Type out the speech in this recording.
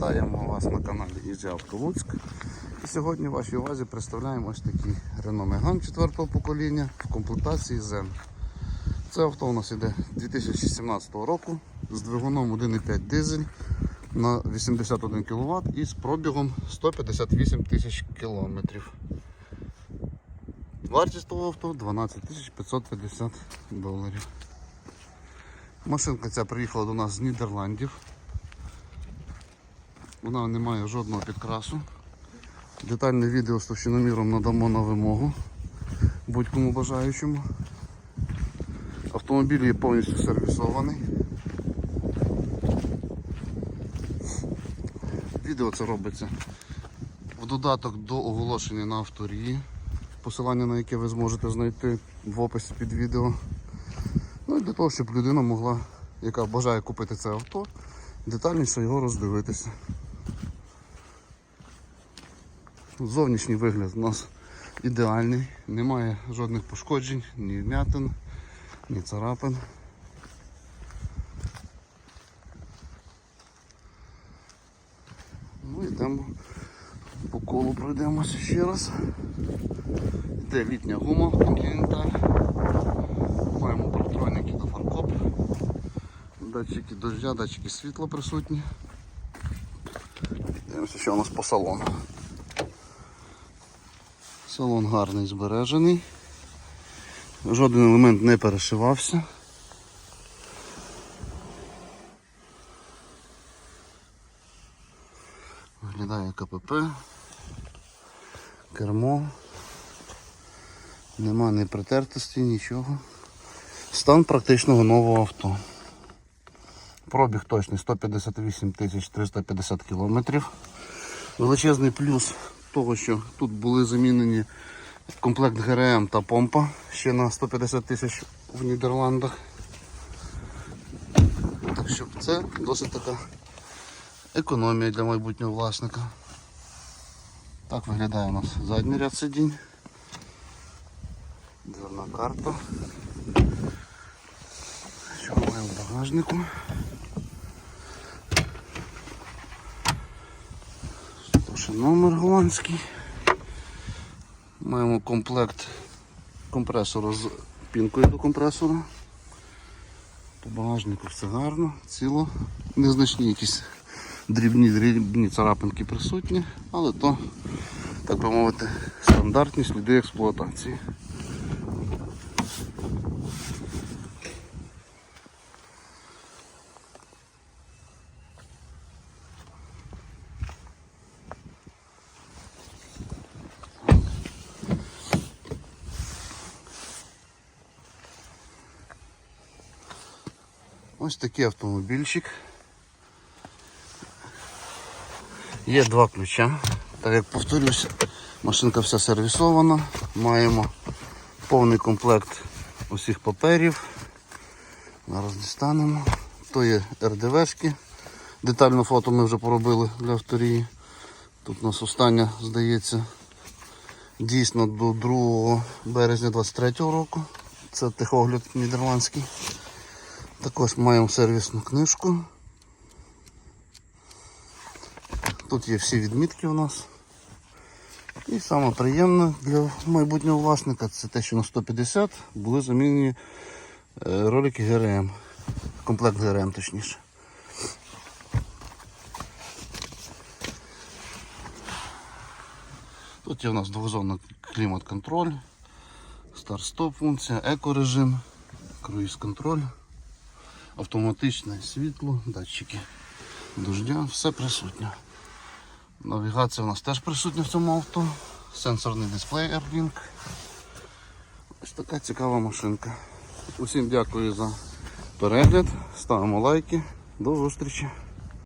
Вітаємо вас на каналі Ізі Авто Луцьк. І сьогодні в вашій увазі представляємо ось такий Renault Megane 4 покоління в комплектації Zen. Це авто у нас іде 2017 року з двигуном 1,5 дизель на 81 кВт і з пробігом 158 тисяч кілометрів. Вартість того авто 12 550 доларів. Машинка ця приїхала до нас з Нідерландів. Вона не має жодного підкрасу. Детальне відео з товщиноміром надамо на вимогу будь-кому бажаючому. Автомобіль є повністю сервісований. Відео це робиться в додаток до оголошення на авторії, посилання на яке ви зможете знайти в описі під відео. Ну і для того, щоб людина могла, яка бажає купити це авто, детальніше його роздивитися. Зовнішній вигляд у нас ідеальний, немає жодних пошкоджень, ні вмятин, ні царапин. Ну йдемо по колу пройдемося ще раз. Йде літня гума Continental. Маємо парктроніки та фаркоп. Датчики дождя, датчики світла присутні. Дивимося, що у нас по салону. Салон гарний збережений. Жоден елемент не перешивався. Виглядає КПП, кермо. Нема ні притертості, нічого. Стан практичного нового авто. Пробіг точний 158 350 кілометрів. Величезний плюс того, що тут були замінені комплект ГРМ та помпа ще на 150 тисяч в Нідерландах. Так що це досить така економія для майбутнього власника. Так виглядає у нас задній ряд сидінь. Дверна карта. Що маємо в багажнику? Ще номер голландський. Маємо комплект компресора з пінкою до компресора. По багажнику все гарно, ціло, незначні якісь дрібні дрібні царапинки присутні, але то, так би мовити, стандартні сліди експлуатації. Ось такий автомобільчик. Є два ключа. Так як повторюсь, машинка вся сервісована. Маємо повний комплект усіх паперів. Зараз дістанемо. То є РДВшки. Детальне фото ми вже поробили для авторії. Тут у нас остання, здається, дійсно до 2 березня 23 року. Це техогляд нідерландський. Також маємо сервісну книжку. Тут є всі відмітки у нас. І саме приємне для майбутнього власника це те, що на 150 були замінені е, ролики ГРМ. Комплект ГРМ точніше. Тут є у нас двохзонний клімат-контроль, старт-стоп функція, екорежим, круїз-контроль автоматичне світло, датчики дождя, все присутнє. Навігація у нас теж присутня в цьому авто, сенсорний дисплей AirLink. Ось така цікава машинка. Усім дякую за перегляд, ставимо лайки, до зустрічі.